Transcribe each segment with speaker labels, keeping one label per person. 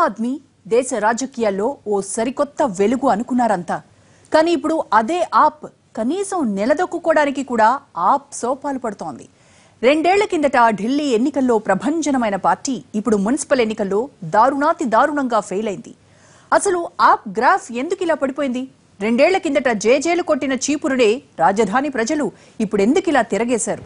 Speaker 1: ఆమ్ ఆద్మీ దేశ రాజకీయాల్లో ఓ సరికొత్త వెలుగు అనుకున్నారంతా. కానీ ఇప్పుడు అదే ఆప్ కనీసం నిలదొక్కుకోవడానికి కూడా ఆప్ సోపాలు పడుతోంది. రెండేళ్ళ కిందట ఢిల్లీ ఎన్నికల్లో ప్రభంజనమైన పార్టీ ఇప్పుడు మున్సిపల్ ఎన్నికల్లో దారుణాతి దారుణంగా ఫెయిల్ అయింది అసలు ఆప్ గ్రాఫ్ ఎందుకు ఇలా పడిపోయింది? రెండేళ్ళ కిందట జేజేలు కొట్టిన చీపురుడే రాజధాని ప్రజలు ఇప్పుడు ఎందుకు ఇలా తిరగేశారు?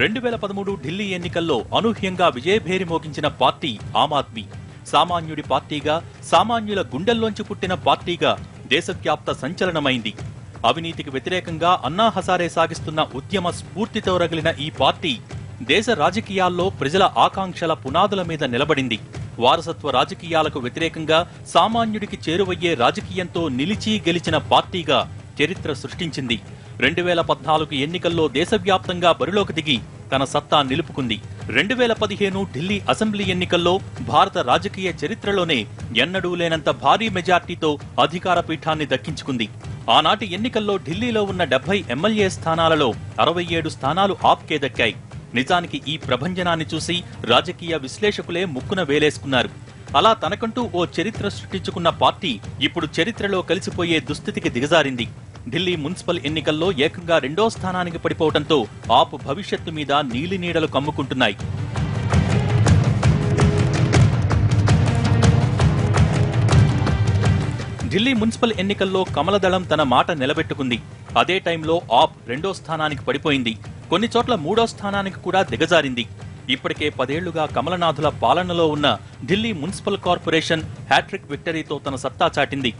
Speaker 2: రెండు వేల పదమూడు ఢిల్లీ ఎన్నికల్లో అనూహ్యంగా విజయభేరి మోగించిన పార్టీ ఆమ్ ఆద్మీ. సామాన్యుడి పార్టీగా సామాన్యుల గుండెల్లోంచి పుట్టిన పార్టీగా దేశవ్యాప్త సంచలనమైంది. అవినీతికి వ్యతిరేకంగా అన్నా హసారే సాగిస్తున్న ఉద్యమ స్ఫూర్తితో రగిలిన ఈ పార్టీ దేశ రాజకీయాల్లో ప్రజల ఆకాంక్షల పునాదుల మీద నిలబడింది. వారసత్వ రాజకీయాలకు వ్యతిరేకంగా సామాన్యుడికి చేరువయ్యే రాజకీయంతో నిలిచి గెలిచిన పార్టీగా చరిత్ర సృష్టించింది. రెండు వేల పద్నాలుగు ఎన్నికల్లో దేశవ్యాప్తంగా బరిలోకి దిగి తన సత్తా నిలుపుకుంది. రెండు వేల పదిహేను ఢిల్లీ అసెంబ్లీ ఎన్నికల్లో భారత రాజకీయ చరిత్రలోనే ఎన్నడూ లేనంత భారీ మెజార్టీతో అధికార పీఠాన్ని దక్కించుకుంది. ఆనాటి ఎన్నికల్లో ఢిల్లీలో ఉన్న డెబ్బై ఎమ్మెల్యే స్థానాలలో అరవై ఏడు స్థానాలు ఆప్కే దక్కాయి. నిజానికి ఈ ప్రభంజనాన్ని చూసి రాజకీయ విశ్లేషకులే ముక్కున వేలేసుకున్నారు. అలా తనకంటూ ఓ చరిత్ర సృష్టించుకున్న పార్టీ ఇప్పుడు చరిత్రలో కలిసిపోయే దుస్థితికి దిగజారింది. ఢిల్లీ మున్సిపల్ ఎన్నికల్లో ఏకంగా రెండో స్థానానికి పడిపోవడంతో ఆప్ భవిష్యత్తు మీద నీలి నీడలు కమ్ముకుంటున్నాయి. ఢిల్లీ మున్సిపల్ ఎన్నికల్లో కమలదళం తన మాట నిలబెట్టుకుంది. అదే టైంలో ఆప్ రెండో స్థానానికి పడిపోయింది. కొన్ని చోట్ల మూడో స్థానానికి కూడా దిగజారింది. ఇప్పటికే పదేళ్ళుగా కమలనాథుల పాలనలో ఉన్న Delhi municipal corporation hat trick విక్టరీతో తన సత్తా చాటింది.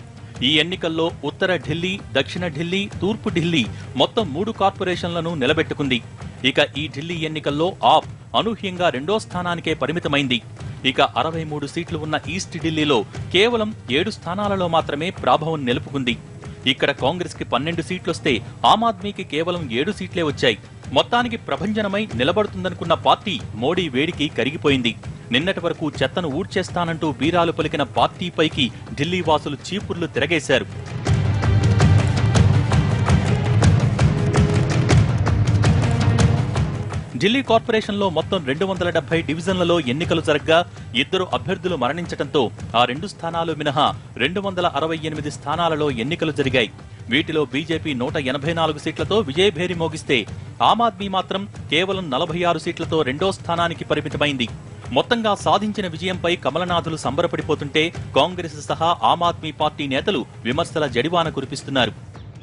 Speaker 2: ఈ ఎన్నికల్లో ఉత్తర ఢిల్లీ దక్షిణ ఢిల్లీ తూర్పు ఢిల్లీ మొత్తం మూడు కార్పొరేషన్లను నిలబెట్టుకుంది. ఇక ఈ ఢిల్లీ ఎన్నికల్లో ఆప్ అనూహ్యంగా రెండో స్థానానికే పరిమితమైంది. ఇక అరవై మూడు సీట్లు ఉన్న ఈస్ట్ ఢిల్లీలో కేవలం ఏడు స్థానాలలో మాత్రమే ప్రాభవం నిలుపుకుంది. ఇక్కడ కాంగ్రెస్కి పన్నెండు సీట్లొస్తే ఆమ్ ఆద్మీకి కేవలం ఏడు సీట్లే వచ్చాయి. మొత్తానికి ప్రభంజనమై నిలబడుతుందనుకున్న పార్టీ మోడీ వేడికి కరిగిపోయింది. నిన్నటి వరకు చెత్తను ఊడ్చేస్తానంటూ బీరాలు పలికిన పార్టీపైకి ఢిల్లీ వాసులు చీపుర్లు తిరగేశారు. ఢిల్లీ కార్పొరేషన్లో మొత్తం రెండు వందల డెబ్బై డివిజన్లలో ఎన్నికలు జరగ్గా ఇద్దరు అభ్యర్థులు మరణించడంతో ఆ రెండు స్థానాలు మినహా రెండు వందల అరవై ఎనిమిది స్థానాలలో ఎన్నికలు జరిగాయి. వీటిలో బీజేపీ నూట ఎనభై నాలుగు సీట్లతో విజయభేరి మోగిస్తే ఆమ్ ఆద్మీ మాత్రం కేవలం నలభై ఆరు సీట్లతో రెండో స్థానానికి పరిమితమైంది. మొత్తంగా సాధించిన విజయంపై కమలనాథులు సంబరపడిపోతుంటే కాంగ్రెస్ సహా ఆమ్ ఆద్మీ పార్టీ నేతలు విమర్శల జడివాన కురిపిస్తున్నారు.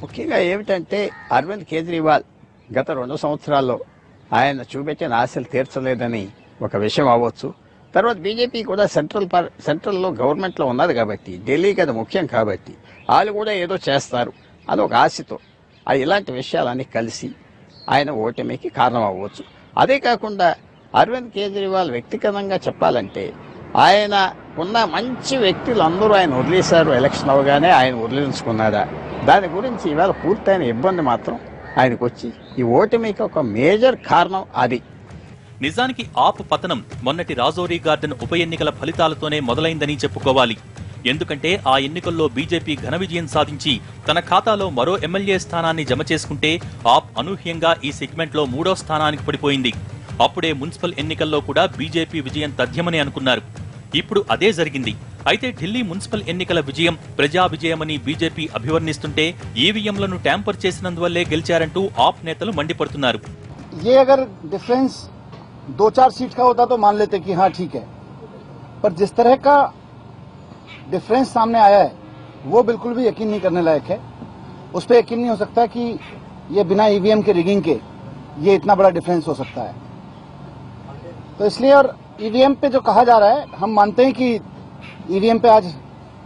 Speaker 3: ముఖ్యంగా ఏమిటంటే అరవింద్ కేజ్రీవాల్ గత రెండు సంవత్సరాల్లో ఆయన చూపించిన ఆశలు తీర్చలేదని ఒక విషయం అవ్వచ్చు. తర్వాత బీజేపీ కూడా సెంట్రల్ పార్ సెంట్రల్లో గవర్నమెంట్లో ఉన్నది కాబట్టి ఢిల్లీకి అది ముఖ్యం కాబట్టి వాళ్ళు కూడా ఏదో చేస్తారు అది ఒక ఆశతో ఇలాంటి విషయాలన్నీ కలిసి ఆయన ఓటమికి కారణం అవ్వచ్చు అదే కాకుండా అరవింద్ కేజ్రీవాల్ వ్యక్తిగతంగా చెప్పాలంటే ఆయన ఉన్న మంచి వ్యక్తులు అందరూ ఆయన వదిలేశారు ఎలక్షన్ అవగానే ఆయన వదిలించుకున్నాడా? దాని గురించి ఇవాళ పూర్తయిన ఇబ్బంది మాత్రం ఆయనకు వచ్చి ఈ ఓటమికి ఒక మేజర్ కారణం అది.
Speaker 2: నిజానికి ఆప్ పతనం మొన్నటి రాజోరీ గార్డెన్ ఉప ఎన్నికల ఫలితాలతోనే మొదలైందని చెప్పుకోవాలి. ఎందుకంటే ఆ ఎన్నికల్లో బీజేపీ ఘన విజయం సాధించి తన ఖాతాలో మరో ఎమ్మెల్యే స్థానాన్ని జమ చేసుకుంటే ఆప్ అనూహ్యంగా ఈ సెగ్మెంట్లో మూడో స్థానానికి పడిపోయింది. అప్పుడే మున్సిపల్ ఎన్నికల్లో కూడా బీజేపీ విజయం తథ్యమని అనుకున్నారు ఇప్పుడు అదే జరిగింది అయితే ఢిల్లీ మున్సిపల్ ఎన్నికల విజయం ప్రజా విజయమని బీజేపీ అభివర్ణిస్తుంటే ఈవీఎంలను ట్యాంపర్ చేసినందువల్లే గెలిచారంటూ ఆప్ నేతలు మండిపడుతున్నారు
Speaker 4: ये अगर डिफरेंस दो चार सीट का होता तो मान लेते कि हाँ ठीक है पर जिस तरह का डिफरेंस सामने आया है वो बिल्कुल भी यकीन नहीं करने लायक है उस पर यकीन नहीं हो सकता कि ये बिना ईवीएम के रिगिंग के ये इतना बड़ा डिफरेंस हो सकता है तो इसलिए और ईवीएम पे जो कहा जा रहा है, हम मानते हैं कि ईवीएम पे आज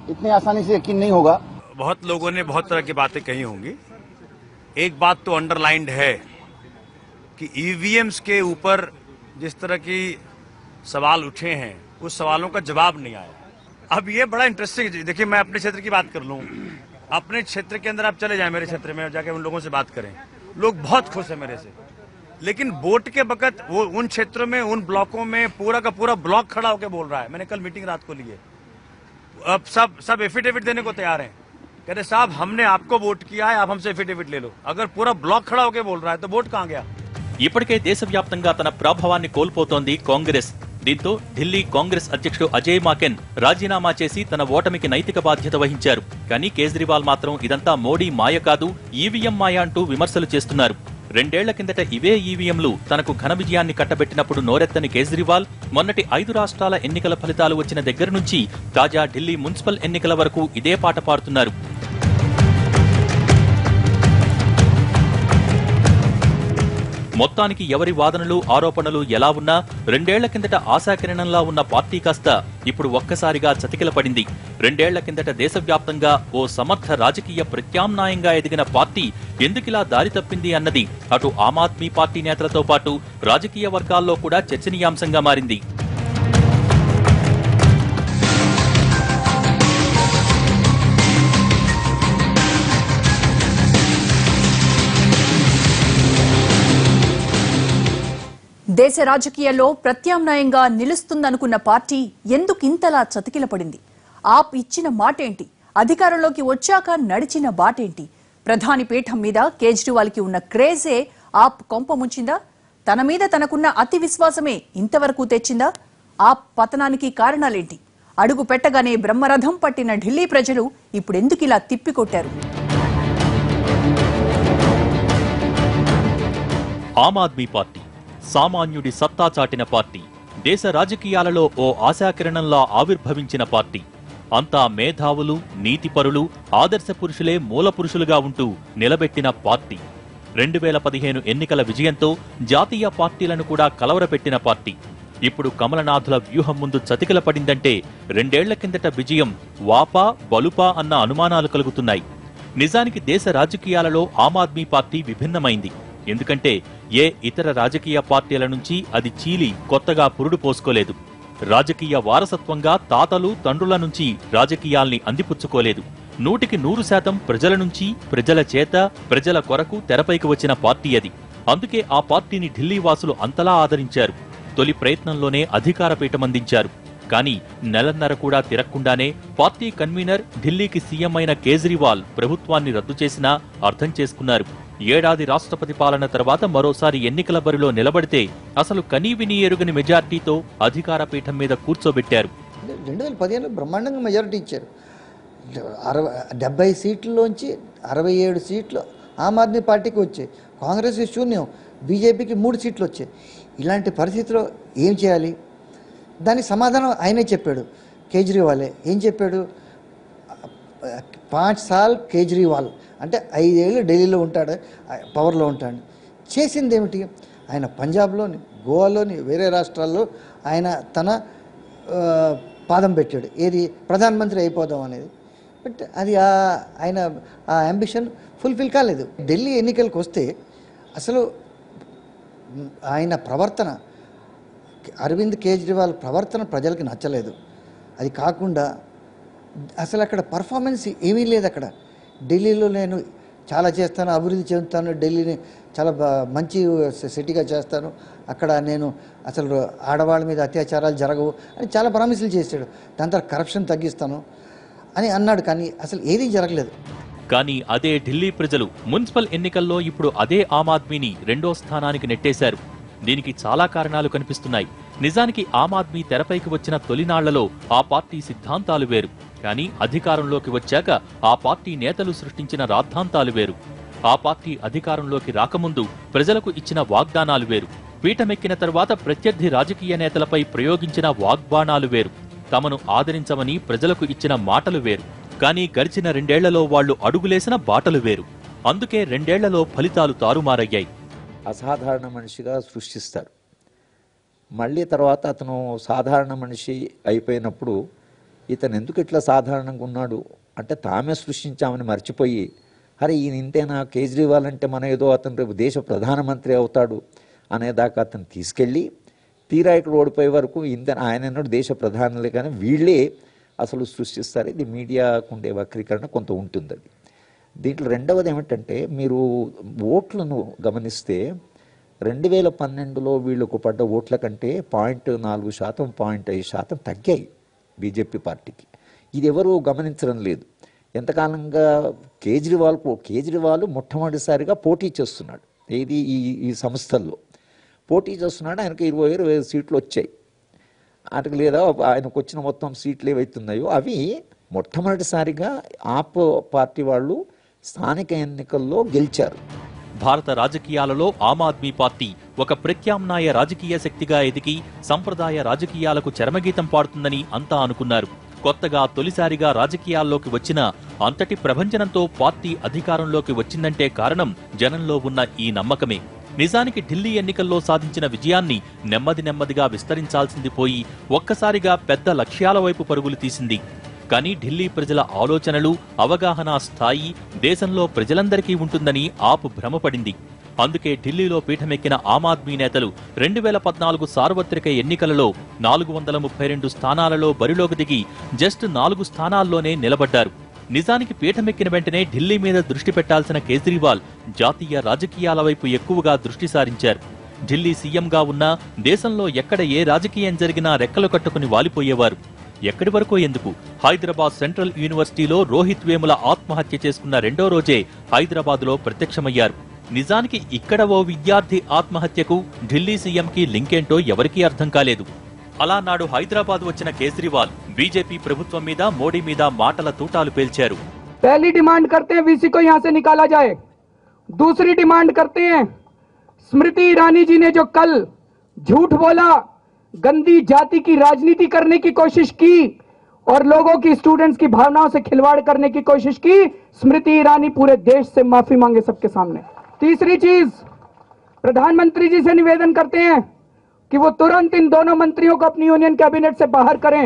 Speaker 4: इतनी आसानी से यकीन नहीं होगा।
Speaker 5: बहुत लोगों ने बहुत तरह की बातें कही होंगी। एक बात तो अंडरलाइंड है कि ईवीएम्स के ऊपर जिस तरह की सवाल उठे हैं, उस सवालों का जवाब नहीं आया। अब ये बड़ा इंटरेस्टिंग। देखिए, मैं अपने क्षेत्र की बात कर लूँ। अपने क्षेत्र के अंदर आप चले जाएँ, मेरे क्षेत्र में जाके उन लोगों से बात करें। लोग बहुत खुश हैं मेरे से। लेकिन वोट के वक्त वो उन क्षेत्रों में उन ब्लॉकों में पूरा का पूरा ब्लॉक खड़ा होकर बोल रहा है मैंने कल मीटिंग रात को ली है अब सब सब एफिडेविट देने को तैयार हैं कहते साहब हमने आपको वोट किया है आप हमसे एफिडेविट ले लो अगर पूरा ब्लॉक खड़ा होकर बोल रहा है तो वोट कहाँ गया
Speaker 2: ఇప్పటికే దేశవ్యాప్తంగా తన ప్రభావాన్ని కోల్పోతోంది కాంగ్రెస్ దీంతో ఢిల్లీ కాంగ్రెస్ అధ్యక్షుడు అజయ్ మాకెన్ రాజీనామా చేసి తన ఓటమికి నైతిక బాధ్యత వహించారు కానీ కేజ్రీవాల్ మాత్రం ఇదంతా మోడీ మాయ కాదు ఈవీఎం మాయ అంటూ విమర్శలు చేస్తున్నారు రెండేళ్ళ కిందట ఇవే ఈవీఎంలు తనకు ఘన విజయాన్ని కట్టబెట్టినప్పుడు నోరెత్తని కేజ్రీవాల్ మొన్నటి ఐదు రాష్ట్రాల ఎన్నికల ఫలితాలు వచ్చిన దగ్గర నుంచి తాజా ఢిల్లీ మున్సిపల్ ఎన్నికల వరకు ఇదే పాట పాడుతున్నారు. మొత్తానికి ఎవరి వాదనలు ఆరోపణలు ఎలా ఉన్నా రెండేళ్ళ కిందట ఆశాకిరణంలా ఉన్న పార్టీ కాస్త ఇప్పుడు ఒక్కసారిగా చతికిల పడింది రెండేళ్ళ కిందట దేశవ్యాప్తంగా ఓ సమర్థ రాజకీయ ప్రత్యామ్నాయంగా ఎదిగిన పార్టీ ఎందుకిలా దారి తప్పింది అన్నది అటు ఆమ్ ఆద్మీ పార్టీ నేతలతో పాటు రాజకీయ వర్గాల్లో కూడా చర్చనీయాంశంగా మారింది.
Speaker 1: దేశ రాజకీయాల్లో ప్రత్యామ్నాయంగా నిలుస్తుందనుకున్న పార్టీ ఎందుకు ఇంతలా చతికిలపడింది? ఆప్ ఇచ్చిన మాటేంటి? అధికారంలోకి వచ్చాక నడిచిన బాటేంటి? ప్రధాని పీఠం మీద కేజ్రీవాల్కి ఉన్న క్రేజే ఆప్ కొంప ముంచిందా? తన మీద తనకున్న అతి విశ్వాసమే ఇంతవరకు తెచ్చిందా? ఆప్ పతనానికి కారణాలేంటి? అడుగు పెట్టగానే బ్రహ్మరథం పట్టిన ఢిల్లీ ప్రజలు ఇప్పుడెందుకిలా తిప్పికొట్టారు?
Speaker 2: ఆమ్ ఆద్మీ పార్టీ సామాన్యుడి సత్తా చాటిన పార్టీ దేశ రాజకీయాలలో ఓ ఆశాకిరణంలా ఆవిర్భవించిన పార్టీ. అంతా మేధావులు నీతిపరులు ఆదర్శ పురుషులే మూల పురుషులుగా ఉంటూ నిలబెట్టిన పార్టీ. రెండు వేల పదిహేను ఎన్నికల విజయంతో జాతీయ పార్టీలను కూడా కలవరపెట్టిన పార్టీ. ఇప్పుడు కమలనాథుల వ్యూహం ముందు చతికిల పడిందంటే రెండేళ్ళ కిందట విజయం వాపా బలుపా అన్న అనుమానాలు కలుగుతున్నాయి. నిజానికి దేశ రాజకీయాలలో ఆమ్ ఆద్మీ పార్టీ విభిన్నమైంది. ఎందుకంటే ఏ ఇతర రాజకీయ పార్టీల నుంచి అది చీలి కొత్తగా పురుడు పోసుకోలేదు. రాజకీయ వారసత్వంగా తాతలు తండ్రుల నుంచి రాజకీయాల్ని అందిపుచ్చుకోలేదు. నూటికి నూరు శాతం ప్రజల నుంచి ప్రజల చేత ప్రజల కొరకు తెరపైకి వచ్చిన పార్టీ అది. అందుకే ఆ పార్టీని ఢిల్లీ వాసులు అంతలా ఆదరించారు. తొలి ప్రయత్నంలోనే అధికార పీఠం అందించారు. కానీ నెలన్నర కూడా తిరక్కుండానే పార్టీ కన్వీనర్ ఢిల్లీకి సీఎం అయిన కేజ్రీవాల్ ప్రభుత్వాన్ని రద్దు చేసినా అర్థం చేసుకున్నారు. ఏడాది రాష్ట్రపతి పాలన తర్వాత మరోసారి ఎన్నికల బరిలో నిలబడితే అసలు కనీవిని ఎరుగని మెజార్టీతో అధికార పీఠం మీద కూర్చోబెట్టారు.
Speaker 6: రెండు వేల పదిహేనులో బ్రహ్మాండంగా మెజారిటీ ఇచ్చారు. అరవై డెబ్బై సీట్లలోంచి అరవై ఏడు సీట్లు ఆమ్ ఆద్మీ పార్టీకి వచ్చాయి. కాంగ్రెస్ శూన్యం బీజేపీకి మూడు సీట్లు వచ్చాయి. ఇలాంటి పరిస్థితిలో ఏం చేయాలి? దానికి సమాధానం ఆయనే చెప్పాడు. కేజ్రీవాలే. ఏం చెప్పాడు? పాంచ్ సాల్ కేజ్రీవాల్. అంటే ఐదేళ్ళు ఢిల్లీలో ఉంటాడు పవర్లో ఉంటాడు. చేసింది ఏమిటి ఆయన పంజాబ్లోని గోవాలోని వేరే రాష్ట్రాల్లో ఆయన తన పాదం పెట్టాడు. ఏది? ప్రధానమంత్రి అయిపోదాం అనేది. బట్ అది ఆ- ఆయన ఆ అంబిషన్ ఫుల్ఫిల్ కాలేదు. ఢిల్లీ ఎన్నికలకు వస్తే అసలు ఆయన ప్రవర్తన అరవింద్ కేజ్రీవాల్ ప్రవర్తన ప్రజలకు నచ్చలేదు. అది కాకుండా అసలు అక్కడ పర్ఫార్మెన్స్ ఏమీ లేదు అక్కడ. ఢిల్లీలో నేను చాలా చేస్తాను అభివృద్ధి చెందుతాను ఢిల్లీని చాలా మంచి సిటీగా చేస్తాను. అక్కడ నేను అసలు ఆడవాళ్ళ మీద అత్యాచారాలు జరగవు అని చాలా ప్రామిసులు చేశాడు. దాని తర్వాత కరప్షన్ తగ్గిస్తాను అని అన్నాడు కానీ అసలు ఏదీ జరగలేదు.
Speaker 2: కానీ అదే ఢిల్లీ ప్రజలు మున్సిపల్ ఎన్నికల్లో ఇప్పుడు అదే ఆమ్ ఆద్మీని రెండో స్థానానికి నెట్టేశారు. దీనికి చాలా కారణాలు కనిపిస్తున్నాయి. నిజానికి ఆమ్ ఆద్మీ తెరపైకి వచ్చిన తొలినాళ్ళలో ఆ పార్టీ సిద్ధాంతాలు వేరు. కానీ అధికారంలోకి వచ్చాక ఆ పార్టీ నేతలు సృష్టించిన రాద్ధాంతాలు వేరు. ఆ పార్టీ అధికారంలోకి రాకముందు ప్రజలకు ఇచ్చిన వాగ్దానాలు వేరు. పీఠమెక్కిన తర్వాత ప్రత్యర్థి రాజకీయ నేతలపై ప్రయోగించిన వాగ్బాణాలు వేరు. తమను ఆదరించమని ప్రజలకు ఇచ్చిన మాటలు వేరు. కానీ గడిచిన రెండేళ్ళలో వాళ్ళు అడుగులేసిన బాటలు వేరు. అందుకే రెండేళ్ళలో ఫలితాలు తారుమారయ్యాయి.
Speaker 7: అసాధారణ మనిషిగా సృష్టిస్తారు. మళ్ళీ తర్వాత అతను సాధారణ మనిషి అయిపోయినప్పుడు ఇతను ఎందుకు ఇట్లా సాధారణంగా ఉన్నాడు? అంటే తామే సృష్టించామని మర్చిపోయి అరే ఈయన ఇంతేనా? కేజ్రీవాల్ అంటే మన ఏదో అతను రేపు దేశ ప్రధానమంత్రి అవుతాడు అనేదాకా అతను తీసుకెళ్ళి తీరా ఇక్కడ ఓడిపోయే వరకు ఇంత ఆయన అన్నాడు దేశ ప్రధానులే కానీ వీళ్ళే అసలు సృష్టిస్తారు. ఇది మీడియాకు ఉండే వక్రీకరణ కొంత ఉంటుంది అది దీంట్లో రెండవది ఏమిటంటే మీరు ఓట్లను గమనిస్తే రెండు వేల పన్నెండులో వీళ్ళకు పడ్డ ఓట్ల కంటే పాయింట్ నాలుగు శాతం పాయింట్ ఐదు శాతం తగ్గాయి. బీజేపీ పార్టీకి. ఇది ఎవరు గమనించడం లేదు. ఎంతకాలంగా కేజ్రీవాల్ కేజ్రీవాల్ మొట్టమొదటిసారిగా పోటీ చేస్తున్నాడు. ఏది ఈ ఈ సంస్థల్లో. పోటీ చేస్తున్నాడు ఆయనకు ఇరవై ఇరవై ఐదు సీట్లు వచ్చాయి. అటు లేదా ఆయనకు వచ్చిన మొత్తం సీట్లు ఏవైతున్నాయో అవి మొట్టమొదటిసారిగా ఆప్ పార్టీ వాళ్ళు స్థానిక ఎన్నికల్లో గెలిచారు.
Speaker 2: భారత రాజకీయాలలో ఆమ్ ఆద్మీ పార్టీ ఒక ప్రత్యామ్నాయ రాజకీయ శక్తిగా ఎదిగి సంప్రదాయ రాజకీయాలకు చరమగీతం పాడుతుందని అంతా అనుకున్నారు. కొత్తగా తొలిసారిగా రాజకీయాల్లోకి వచ్చిన అంతటి ప్రభంజనంతో పార్టీ అధికారంలోకి వచ్చిందంటే కారణం జనంలో ఉన్న ఈ నమ్మకమే. నిజానికి ఢిల్లీ ఎన్నికల్లో సాధించిన విజయాన్ని నెమ్మది నెమ్మదిగా విస్తరించాల్సింది పోయి ఒక్కసారిగా పెద్ద లక్ష్యాల వైపు పరుగులు తీసింది. కానీ ఢిల్లీ ప్రజల ఆలోచనలు అవగాహన స్థాయి దేశంలో ప్రజలందరికీ ఉంటుందని ఆప్ భ్రమపడింది. అందుకే ఢిల్లీలో పీఠమెక్కిన ఆమ్ ఆద్మీ నేతలు రెండు వేల పద్నాలుగు సార్వత్రిక ఎన్నికలలో నాలుగు వందల ముప్పై రెండు స్థానాలలో బరిలోకి దిగి జస్ట్ నాలుగు స్థానాల్లోనే నిలబడ్డారు. నిజానికి పీఠమెక్కిన వెంటనే ఢిల్లీ మీద దృష్టి పెట్టాల్సిన కేజ్రీవాల్ జాతీయ రాజకీయాల వైపు ఎక్కువగా దృష్టి సారించారు. ఢిల్లీ సీఎంగా ఉన్నా దేశంలో ఎక్కడ ఏ రాజకీయం జరిగినా రెక్కలు కట్టుకుని వాలిపోయేవారు. ఎక్కడి వరకు ఎందుకు హైదరాబాద్ సెంట్రల్ యూనివర్సిటీలో రోహిత్ వేముల ఆత్మహత్య చేసుకున్న రెండో రోజే హైదరాబాద్లో ప్రత్యక్షమయ్యారు నిజానికి ఇక్కడ ఓ విద్యార్థి ఆత్మహత్యకు ఢిల్లీ సీఎంకి లింకేంటో ఎవరికీ అర్థం కాలేదు అలా నాడు హైదరాబాద్ వచ్చిన కేజ్రీవాల్ బీజేపీ ప్రభుత్వం మీద మోడీ మీద మాటల తూటాలు పేల్చారు
Speaker 8: पहली डिमांड करते हैं वीसी को यहां से निकाला जाए दूसरी डिमांड करते हैं स्मृति ईरानी जी ने जो कल झूठ बोला गंदी जाति की राजनीति करने की कोशिश की और लोगों की स्टूडेंट्स की भावनाओं से खिलवाड़ करने की कोशिश की स्मृति ईरानी पूरे देश से माफी मांगे सबके सामने तीसरी चीज प्रधानमंत्री जी से निवेदन करते हैं कि वो तुरंत इन दोनों मंत्रियों को अपनी यूनियन कैबिनेट से बाहर करें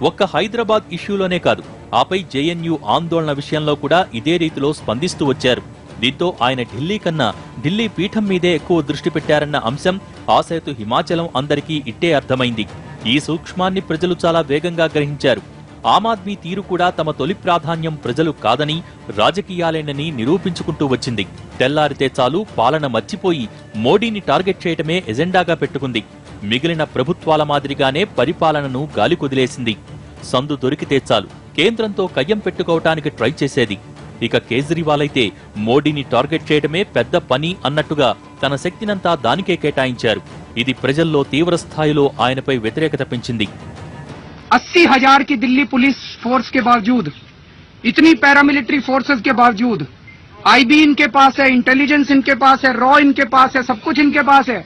Speaker 2: ఒక్క హైదరాబాద్ ఇష్యూలోనే కాదు ఆపై జేఎన్యూ ఆందోళన విషయంలో కూడా ఇదే రీతిలో స్పందిస్తూ వచ్చారు దీంతో ఆయన ఢిల్లీ కన్నా ఢిల్లీ పీఠం మీదే ఎక్కువ దృష్టి పెట్టారన్న అంశం ఆసేతు హిమాచలం అందరికీ ఇట్టే అర్థమైంది. ఈ సూక్ష్మాన్ని ప్రజలు చాలా వేగంగా గ్రహించారు. ఆమ్ ఆద్మీ తీరు కూడా తమ తొలి ప్రాధాన్యం ప్రజలు కాదని రాజకీయాలేనని నిరూపించుకుంటూ వచ్చింది. తెల్లారితే చాలు పాలన మర్చిపోయి మోడీని టార్గెట్ చేయటమే ఎజెండాగా పెట్టుకుంది. మిగిలిన ప్రభుత్వాల మాదిరిగానే పరిపాలనను గాలికొదిలేసింది. సందు దొరికితే చాలు. కేంద్రంతో కయ్యం పెట్టుకోవటానికి ట్రై చేసేది. ఇక కేజ్రీవాల్ అయితే మోడీని టార్గెట్ చేయడమే పెద్ద పని అన్నట్టుగా తన శక్తినంతా దానికే కేటాయించారు ఇది ప్రజల్లో తీవ్ర స్థాయిలో ఆయనపై వ్యతిరేకత పెంచింది
Speaker 8: अस्सी हजार की दिल्ली पुलिस फोर्स के बावजूद इतनी पैरामिलिट्री फोर्सेस के बावजूद आईबी इनके पास है इंटेलिजेंस इनके पास है रॉ इनके पास है सब कुछ इनके पास है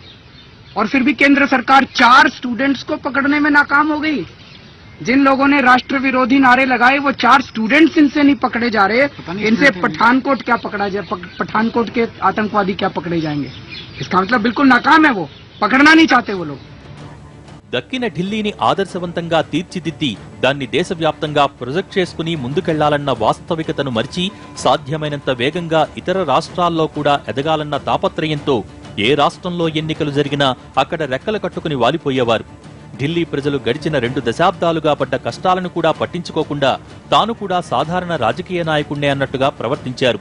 Speaker 8: और फिर भी केंद्र सरकार चार स्टूडेंट्स को पकड़ने में नाकाम हो गई जिन लोगों ने राष्ट्र विरोधी नारे लगाए वो चार स्टूडेंट्स इनसे नहीं पकड़े जा रहे इनसे पठानकोट क्या पकड़ा जाए पक- पठानकोट के आतंकवादी क्या पकड़े जाएंगे इसका मतलब बिल्कुल नाकाम है वो पकड़ना नहीं चाहते वो लोग
Speaker 2: దక్కిన ఢిల్లీని ఆదర్శవంతంగా తీర్చిదిద్ది దాన్ని దేశవ్యాప్తంగా ప్రొజెక్ట్ చేసుకుని ముందుకెళ్లాలన్న వాస్తవికతను మరిచి సాధ్యమైనంత వేగంగా ఇతర రాష్ట్రాల్లో కూడా ఎదగాలన్న తాపత్రయంతో ఏ రాష్ట్రంలో ఎన్నికలు జరిగినా అక్కడ రెక్కలు కట్టుకుని వాలిపోయేవారు ఢిల్లీ ప్రజలు గడిచిన రెండు దశాబ్దాలుగా పడ్డ కష్టాలను కూడా పట్టించుకోకుండా తాను కూడా సాధారణ రాజకీయ నాయకుణ్ణే అన్నట్టుగా ప్రవర్తించారు.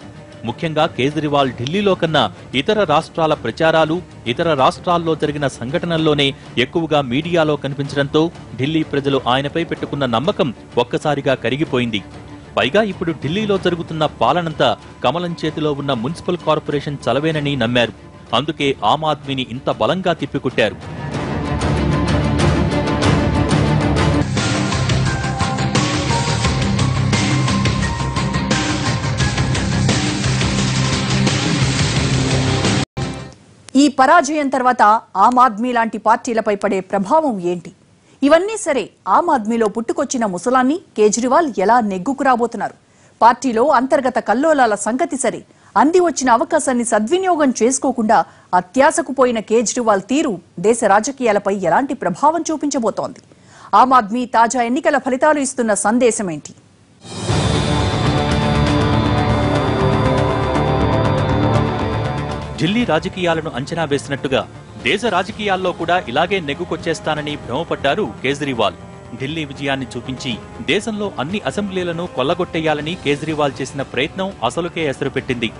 Speaker 2: ముఖ్యంగా కేజ్రీవాల్ ఢిల్లీలో కన్నా ఇతర రాష్ట్రాల ప్రచారాలు ఇతర రాష్ట్రాల్లో జరిగిన సంఘటనల్లోనే ఎక్కువగా మీడియాలో కనిపించడంతో ఢిల్లీ ప్రజలు ఆయనపై పెట్టుకున్న నమ్మకం ఒక్కసారిగా కరిగిపోయింది. పైగా ఇప్పుడు ఢిల్లీలో జరుగుతున్న పాలనంతా కమలం చేతిలో ఉన్న మున్సిపల్ కార్పొరేషన్ చలవేనని నమ్మారు. అందుకే ఆమ్ ఆద్మీని ఇంత బలంగా తిప్పికొట్టారు.
Speaker 1: ఈ పరాజయం తర్వాత ఆమ్ ఆద్మీ లాంటి పార్టీలపై పడే ప్రభావం ఏంటి? ఇవన్నీ సరే ఆమ్ ఆద్మీలో పుట్టుకొచ్చిన ముసలాన్ని కేజ్రీవాల్ ఎలా నెగ్గుకు రాబోతున్నారు? పార్టీలో అంతర్గత కల్లోలాల సంగతి సరే అంది వచ్చిన అవకాశాన్ని సద్వినియోగం చేసుకోకుండా అత్యాశకు పోయిన కేజ్రీవాల్ తీరు దేశ రాజకీయాలపై ఎలాంటి ప్రభావం చూపించబోతోంది? ఆమ్ ఆద్మీ తాజా ఎన్నికల ఫలితాలు ఇస్తున్న సందేశం
Speaker 2: ఢిల్లీ రాజకీయాలను అంచనా వేసినట్టుగా దేశ రాజకీయాల్లో కూడా ఇలాగే నెగ్గుకొచ్చేస్తానని భ్రమపడ్డారు కేజ్రీవాల్. ఢిల్లీ విజయాన్ని చూపించి దేశంలో అన్ని అసెంబ్లీలను కొల్లగొట్టేయాలని కేజ్రీవాల్ చేసిన ప్రయత్నం అసలుకే ఎసరు పెట్టింది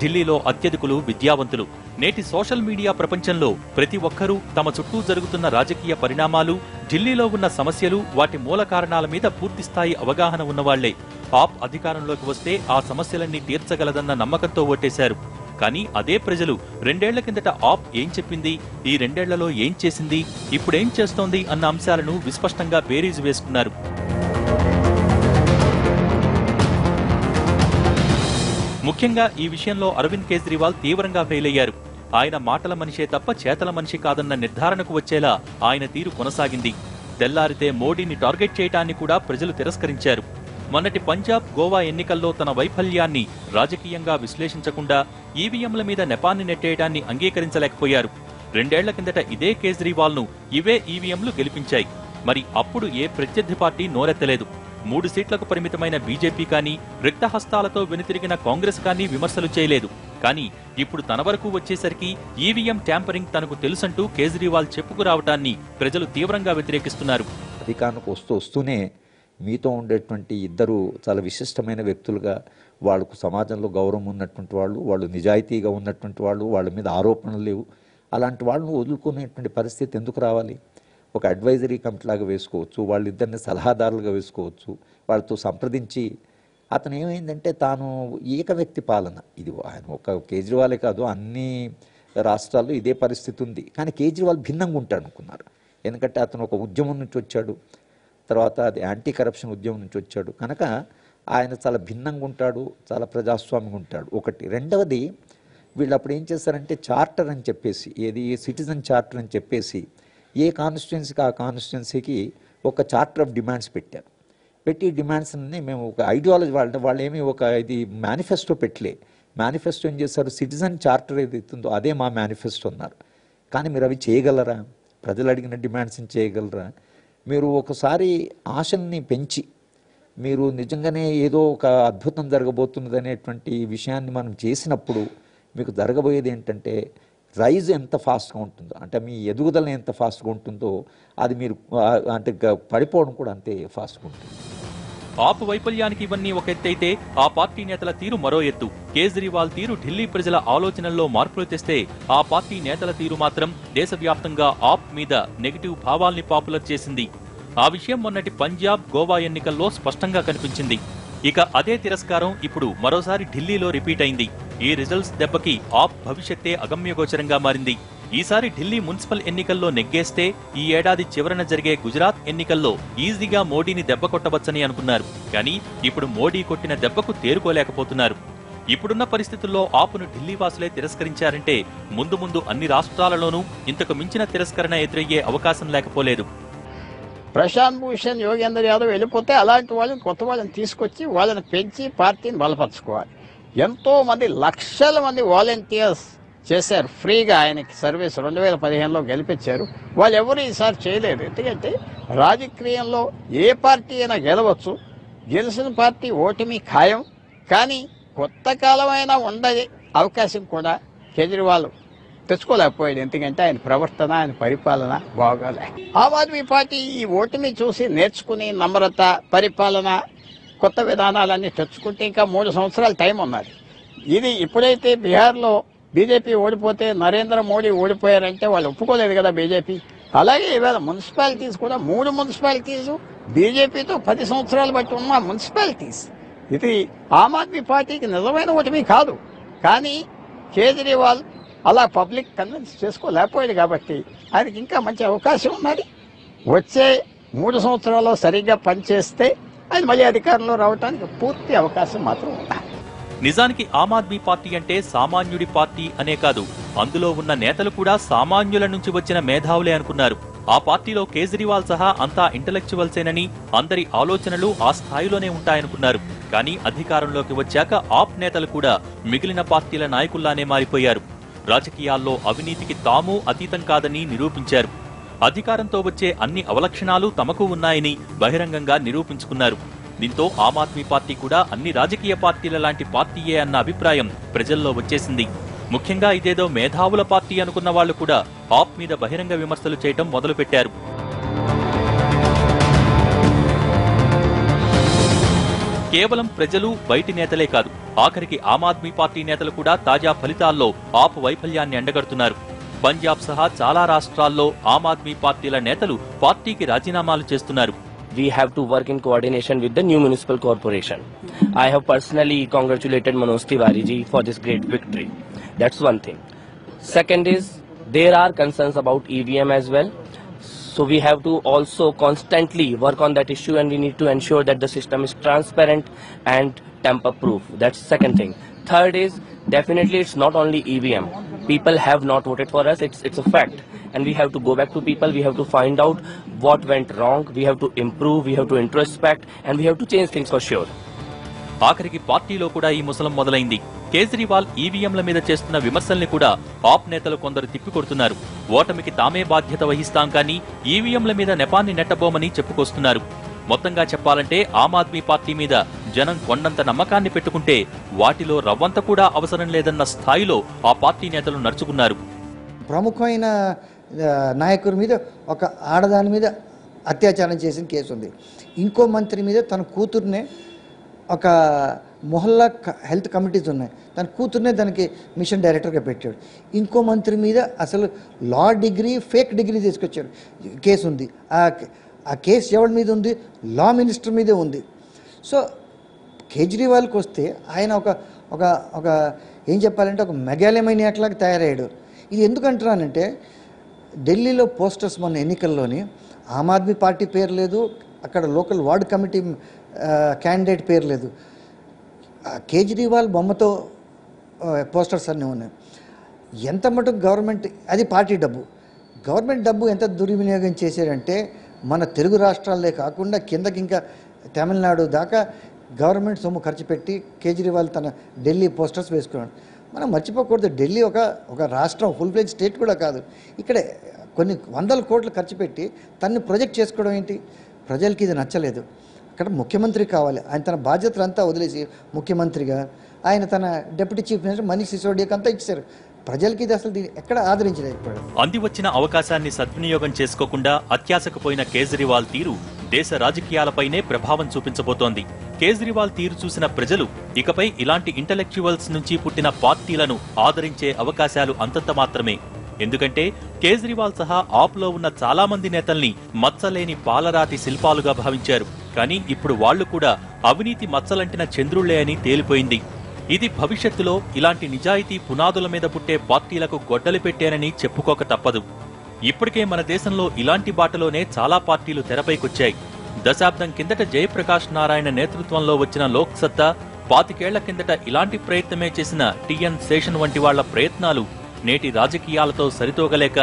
Speaker 2: ఢిల్లీలో అత్యధికులు విద్యావంతులు. నేటి సోషల్ మీడియా ప్రపంచంలో ప్రతి ఒక్కరూ తమ చుట్టూ జరుగుతున్న రాజకీయ పరిణామాలు ఢిల్లీలో ఉన్న సమస్యలు వాటి మూల కారణాల మీద పూర్తిస్థాయి అవగాహన ఉన్నవాళ్ళే. పాప్ అధికారంలోకి వస్తే ఆ సమస్యలన్నీ తీర్చగలదన్న నమ్మకంతో ఓటేశారు. కానీ అదే ప్రజలు రెండేళ్ళ కిందట ఆప్ ఏం చెప్పింది? ఈ రెండేళ్ళలో ఏం చేసింది? ఇప్పుడేం చేస్తోంది? అన్న అంశాలను విస్పష్టంగా బేరీజు వేసుకున్నారు. ముఖ్యంగా ఈ విషయంలో అరవింద్ కేజ్రీవాల్ తీవ్రంగా ఫెయిల్ అయ్యారు. ఆయన మాటల మనిషే తప్ప చేతల మనిషి కాదన్న నిర్ధారణకు వచ్చేలా ఆయన తీరు కొనసాగింది. తెల్లారితే మోడీని టార్గెట్ చేయటాన్ని కూడా ప్రజలు తిరస్కరించారు. మొన్నటి పంజాబ్ గోవా ఎన్నికల్లో తన వైఫల్యాన్ని రాజకీయంగా విశ్లేషించకుండా ఈవీఎంల మీద నెపాన్ని నెట్టేయడాన్ని అంగీకరించలేకపోయారు. రెండేళ్ళ కిందట ఇదే కేజ్రీవాల్ను ఇవే ఈవీఎంలు గెలిపించాయి. మరి అప్పుడు ఏ ప్రత్యర్థి పార్టీ నోరెత్తలేదు. మూడు సీట్లకు పరిమితమైన బీజేపీ కానీ రిక్తహస్తాలతో వెనుతిరిగిన కాంగ్రెస్ కానీ విమర్శలు చేయలేదు. కానీ ఇప్పుడు తన వరకు వచ్చేసరికి ఈవీఎం ట్యాంపరింగ్ తనకు తెలుసంటూ కేజ్రీవాల్ చెప్పుకురావటాన్ని ప్రజలు తీవ్రంగా వ్యతిరేకిస్తున్నారు.
Speaker 7: అధికారానికి వస్తూ వస్తూనే మీతో ఉండేటువంటి ఇద్దరు చాలా విశిష్టమైన వ్యక్తులుగా వాళ్ళకు సమాజంలో గౌరవం ఉన్నటువంటి వాళ్ళు వాళ్ళు నిజాయితీగా ఉన్నటువంటి వాళ్ళు వాళ్ళ మీద ఆరోపణలు లేవు. అలాంటి వాళ్ళను వదులుకునేటువంటి పరిస్థితి ఎందుకు రావాలి? ఒక అడ్వైజరీ కమిటీ లాగా వేసుకోవచ్చు వాళ్ళిద్దరిని సలహాదారులుగా వేసుకోవచ్చు వాళ్ళతో సంప్రదించి అతను ఏమైందంటే తాను ఏక వ్యక్తి పాలన. ఇది ఆయన ఒక కేజ్రీవాలే కాదు అన్ని రాష్ట్రాల్లో ఇదే పరిస్థితి ఉంది. కానీ కేజ్రీవాల్ భిన్నంగా ఉంటాడు అనుకున్నారు. ఎందుకంటే అతను ఒక ఉద్యమం నుంచి వచ్చాడు. తర్వాత అది యాంటీ కరప్షన్ ఉద్యమం నుంచి వచ్చాడు. కనుక ఆయన చాలా భిన్నంగా ఉంటాడు చాలా ప్రజాస్వామ్యంగా ఉంటాడు. ఒకటి. రెండవది వీళ్ళు అప్పుడు ఏం చేశారంటే చార్టర్ అని చెప్పేసి ఏది? సిటిజన్ చార్టర్ అని చెప్పేసి ఏ కాన్స్టిట్యున్సీకి ఆ కాన్స్టిట్యున్సీకి ఒక చార్టర్ ఆఫ్ డిమాండ్స్ పెట్టారు. పెట్టి డిమాండ్స్ అన్నీ మేము ఒక ఐడియాలజీ వాళ్ళ వాళ్ళు ఏమి ఒక ఇది మేనిఫెస్టో పెట్టలే. మేనిఫెస్టో ఏం చేశారు? సిటిజన్ చార్టర్ ఏదైతుందో అదే మా మేనిఫెస్టో అన్నారు. కానీ మీరు అవి చేయగలరా? ప్రజలు అడిగిన డిమాండ్స్ని చేయగలరా? మీరు ఒకసారి ఆశల్ని పెంచి మీరు నిజంగానే ఏదో ఒక అద్భుతం జరగబోతున్నది అనేటువంటి విషయాన్ని మనం చేసినప్పుడు మీకు జరగబోయేది ఏంటంటే రైజ్ ఎంత ఫాస్ట్గా ఉంటుందో అంటే మీ ఎదుగుదల ఎంత ఫాస్ట్గా ఉంటుందో అది మీరు అంటే పడిపోవడం కూడా అంతే ఫాస్ట్గా ఉంటుంది.
Speaker 2: ఆప్ వైఫల్యానికి ఇవన్నీ ఒక ఎత్తైతే ఆ పార్టీ నేతల తీరు మరో ఎత్తు. కేజ్రీవాల్ తీరు ఢిల్లీ ప్రజల ఆలోచనల్లో మార్పులు తెస్తే ఆ పార్టీ నేతల తీరు మాత్రం దేశవ్యాప్తంగా ఆప్ మీద నెగిటివ్ భావాల్ని పాపులర్ చేసింది. ఆ విషయం మొన్నటి పంజాబ్ గోవా ఎన్నికల్లో స్పష్టంగా కనిపించింది. ఇక అదే తిరస్కారం ఇప్పుడు మరోసారి ఢిల్లీలో రిపీట్ అయింది. ఈ రిజల్ట్స్ దెబ్బకి ఆప్ భవిష్యత్తే అగమ్యగోచరంగా మారింది. ఈసారి ఢిల్లీ మున్సిపల్ ఎన్నికల్లో నెగ్గేస్తే ఈ ఏడాది చివరన జరిగే గుజరాత్ ఎన్నికల్లో ఈజీగా మోడీని దెబ్బ కొట్టవచ్చని అనుకున్నారు. కానీ ఇప్పుడు మోడీ కొట్టిన దెబ్బకు తేరుకోలేకపోతున్నారు. ఇప్పుడున్న పరిస్థితుల్లో ఆపును ఢిల్లీ వాసులే తిరస్కరించారంటే ముందు ముందు అన్ని రాష్ట్రాలలోనూ ఇంతకు మించిన తిరస్కరణ ఎదురయ్యే అవకాశం లేకపోలేదు.
Speaker 3: ప్రశాంత్ భూషణ్ యోగేందర్ యాదవ్ వెళ్ళిపోతే అలాంటి వాళ్ళని కొత్త వాళ్ళని తీసుకొచ్చి వాళ్ళని పెంచి పార్టీని బలపరచుకోవాలి. ఎంతో మంది లక్షల మంది వాలంటీర్స్ చేశారు. ఫ్రీగా ఆయనకి సర్వీస్ రెండు వేల పదిహేనులో గెలిపించారు. వాళ్ళు ఎవరు ఈసారి చేయలేదు. ఎందుకంటే రాజకీయంలో ఏ పార్టీ అయినా గెలవచ్చు. గెలిచిన పార్టీ ఓటమి ఖాయం. కానీ కొత్త కాలమైనా ఉండే అవకాశం కూడా కేజ్రీవాల్ తెచ్చుకోలేకపోయాడు. ఎందుకంటే ఆయన ప్రవర్తన ఆయన పరిపాలన బాగోలే. ఆమ్ ఆద్మీ పార్టీ ఈ ఓటమి చూసి నేర్చుకుని నమ్రత పరిపాలన కొత్త విధానాలన్నీ తెచ్చుకుంటే ఇంకా మూడు సంవత్సరాల టైం ఉన్నది. ఇది ఇప్పుడైతే బీహార్లో బీజేపీ ఓడిపోతే నరేంద్ర మోడీ ఓడిపోయారంటే వాళ్ళు ఒప్పుకోలేదు కదా బీజేపీ. అలాగే ఇవాళ మున్సిపాలిటీస్ కూడా మూడు మున్సిపాలిటీస్ బీజేపీతో పది సంవత్సరాలు బట్టి ఉన్న మున్సిపాలిటీస్. ఇది ఆమ్ ఆద్మీ పార్టీకి నిజమైన ఓటమి కాదు. కానీ కేజ్రీవాల్ అలా పబ్లిక్ కన్విన్స్ చేసుకోలేకపోయాడు కాబట్టి ఆయనకి ఇంకా మంచి అవకాశం ఉన్నది. వచ్చే మూడు సంవత్సరాల్లో సరిగ్గా పనిచేస్తే ఆయన మళ్ళీ అధికారంలో రావడానికి పూర్తి అవకాశం మాత్రం ఉంది.
Speaker 2: నిజానికి ఆమ్ ఆద్మీ పార్టీ అంటే సామాన్యుడి పార్టీ అనే కాదు. అందులో ఉన్న నేతలు కూడా సామాన్యుల నుంచి వచ్చిన మేధావులే అనుకున్నారు. ఆ పార్టీలో కేజ్రీవాల్ సహా అంతా ఇంటలెక్చువల్సేనని అందరి ఆలోచనలు ఆ స్థాయిలోనే ఉంటాయనుకున్నారు. కానీ అధికారంలోకి వచ్చాక ఆప్ నేతలు కూడా మిగిలిన పార్టీల నాయకుల్లానే మారిపోయారు. రాజకీయాల్లో అవినీతికి తాము అతీతం కాదని నిరూపించారు. అధికారంతో వచ్చే అన్ని అవలక్షణాలు తమకు ఉన్నాయని బహిరంగంగా నిరూపించుకున్నారు. దీంతో ఆమ్ ఆద్మీ పార్టీ కూడా అన్ని రాజకీయ పార్టీల లాంటి పార్టీయే అన్న అభిప్రాయం ప్రజల్లో వచ్చేసింది. ముఖ్యంగా ఇదేదో మేధావుల పార్టీ అనుకున్న వాళ్ళు కూడా ఆప్ మీద బహిరంగ విమర్శలు చేయటం మొదలుపెట్టారు. కేవలం ప్రజలు బయటి నేతలే కాదు ఆఖరికి ఆమ్ ఆద్మీ పార్టీ నేతలు కూడా తాజా ఫలితాల్లో ఆప్ వైఫల్యాన్ని ఎండగడుతున్నారు. పంజాబ్ సహా చాలా రాష్ట్రాల్లో ఆమ్ ఆద్మీ పార్టీల నేతలు పార్టీకి రాజీనామాలు చేస్తున్నారు.
Speaker 9: We have to work in coordination with the new municipal corporation. I have personally congratulated Manoj Tiwari ji for this great victory. That's one thing. Second is there are concerns about EVM as well. So we have to also constantly work on that issue and we need to ensure that the system is transparent and tamper proof. That's second thing. Third is definitely it's not only EVM. People have not voted for us. It's it's a fact. And we have to go back to people. We have to find out what went wrong. We have to improve. We have to introspect and we have to change things for sure.
Speaker 2: ఆఖరికి పార్టీలో కూడా ఈ ముసలం మొదలైంది కేజ్రీవాల్ ఈవీఎంల మీద చేస్తున్న విమర్శల్ని కూడా ఆప్ నేతలు కొందరు తిప్పికొడుతున్నారు ఓటమికి తామే బాధ్యత వహిస్తాం కానీ ఈవీఎంల మీద నెపాన్ని నెట్టబోమని చెప్పుకొస్తున్నారు మొత్తంగా చెప్పాలంటే ఆమ్ ఆద్మీ పార్టీ మీద జనం కొండంత నమ్మకాన్ని పెట్టుకుంటే వాటిలో రవ్వంత కూడా అవసరం లేదన్న స్థాయిలో ఆ పార్టీ నేతలు నడుచుకున్నారు
Speaker 6: ప్రముఖమైన నాయకుడి మీద ఒక ఆడదాని మీద అత్యాచారం చేసిన కేసు ఉంది. ఇంకో మంత్రి మీద తన కూతుర్నే ఒక మొహల్లా హెల్త్ కమిటీస్ ఉన్నాయి. తన కూతుర్నే దానికి మిషన్ డైరెక్టర్గా పెట్టాడు. ఇంకో మంత్రి మీద అసలు లా డిగ్రీ ఫేక్ డిగ్రీ తీసుకొచ్చాడు కేసు ఉంది. ఆ ఆ కేసు ఎవరి మీద ఉంది? లా మినిస్టర్ మీదే ఉంది. సో కేజ్రీవాల్కి వస్తే ఆయన ఒక ఒక ఒక ఏం చెప్పాలంటే ఒక మెగాలమైనియాట్లాగా తయారయ్యాడు. ఇది ఎందుకు అంటున్నానంటే ఢిల్లీలో పోస్టర్స్ మొన్న ఎన్నికల్లోని ఆమ్ ఆద్మీ పార్టీ పేరు లేదు అక్కడ లోకల్ వార్డ్ కమిటీ క్యాండిడేట్ పేరు లేదు. కేజ్రీవాల్ బొమ్మతో పోస్టర్స్ అన్నీ ఉన్నాయి. ఎంత మటుకు గవర్నమెంట్ అది పార్టీ డబ్బు. గవర్నమెంట్ డబ్బు ఎంత దుర్వినియోగం చేశారంటే మన తెలుగు రాష్ట్రాలే కాకుండా కిందకి ఇంకా తమిళనాడు దాకా గవర్నమెంట్ సొమ్ము ఖర్చు పెట్టి కేజ్రీవాల్ తన ఢిల్లీ పోస్టర్స్ వేసుకున్నాడు. మనం మర్చిపోకూడదు. ఢిల్లీ ఒక ఒక రాష్ట్రం ఫుల్ ఫ్లెజ్ స్టేట్ కూడా కాదు. ఇక్కడే కొన్ని వందల కోట్లు ఖర్చు పెట్టి తన్ని ప్రొజెక్ట్ చేసుకోవడం ఏంటి? ప్రజలకి ఇది నచ్చలేదు. అక్కడ ముఖ్యమంత్రి కావాలి. ఆయన తన బాధ్యతలంతా వదిలేసి ముఖ్యమంత్రిగా ఆయన తన డిప్యూటీ చీఫ్ మినిస్టర్ మనీష్ సిసోడియాకి అంతా ఇచ్చారు ప్రజలకి ఇది అసలు దీన్ని ఎక్కడ ఆదరించలేకపోయాడు
Speaker 2: అంది వచ్చిన అవకాశాన్ని సద్వినియోగం చేసుకోకుండా అత్యాశకు పోయిన కేజ్రీవాల్ తీరు దేశ రాజకీయాలపైనే ప్రభావం చూపించబోతోంది. కేజ్రీవాల్ తీరు చూసిన ప్రజలు ఇకపై ఇలాంటి ఇంటలెక్చువల్స్ నుంచి పుట్టిన పార్టీలను ఆదరించే అవకాశాలు అంతంత మాత్రమే. ఎందుకంటే కేజ్రీవాల్ సహా ఆప్లో ఉన్న చాలా మంది నేతల్ని మచ్చలేని పాలరాతి శిల్పాలుగా భావించారు. కానీ ఇప్పుడు వాళ్ళు కూడా అవినీతి మచ్చలంటిన చంద్రుళ్ళే అని తేలిపోయింది. ఇది భవిష్యత్తులో ఇలాంటి నిజాయితీ పునాదుల మీద పుట్టే పార్టీలకు గొడ్డలి పెట్టేనని చెప్పుకోక తప్పదు. ఇప్పటికే మన దేశంలో ఇలాంటి బాటలోనే చాలా పార్టీలు తెరపైకొచ్చాయి. దశాబ్దం కిందట జయప్రకాష్ నారాయణ నేతృత్వంలో వచ్చిన లోక్ సత్తా పాతికేళ్ళ కిందట ఇలాంటి ప్రయత్నమే చేసిన టిఎన్ శేషన్ వంటి వాళ్ళ ప్రయత్నాలు నేటి రాజకీయాలతో సరితూగలేక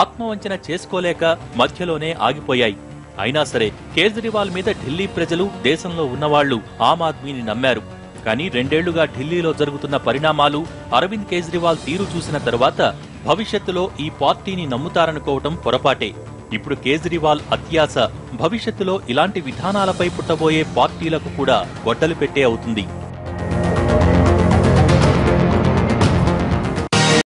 Speaker 2: ఆత్మవంచన చేసుకోలేక మధ్యలోనే ఆగిపోయాయి. అయినా సరే కేజ్రీవాల్ మీద ఢిల్లీ ప్రజలు దేశంలో ఉన్నవాళ్ళు ఆమ్ ఆద్మీని నమ్మారు. కానీ రెండేళ్ళుగా ఢిల్లీలో జరుగుతున్న పరిణామాలు అరవింద్ కేజ్రీవాల్ తీరు చూసిన తర్వాత భవిష్యత్తులో ఈ పార్టీని నమ్ముతారనుకోవటం పొరపాటే. ఇప్పుడు కేజ్రీవాల్ అత్యాశ భవిష్యత్తులో ఇలాంటి విధానాలపై పుట్టబోయే పార్టీలకు కూడా గొడ్డలు పెట్టే అవుతుంది.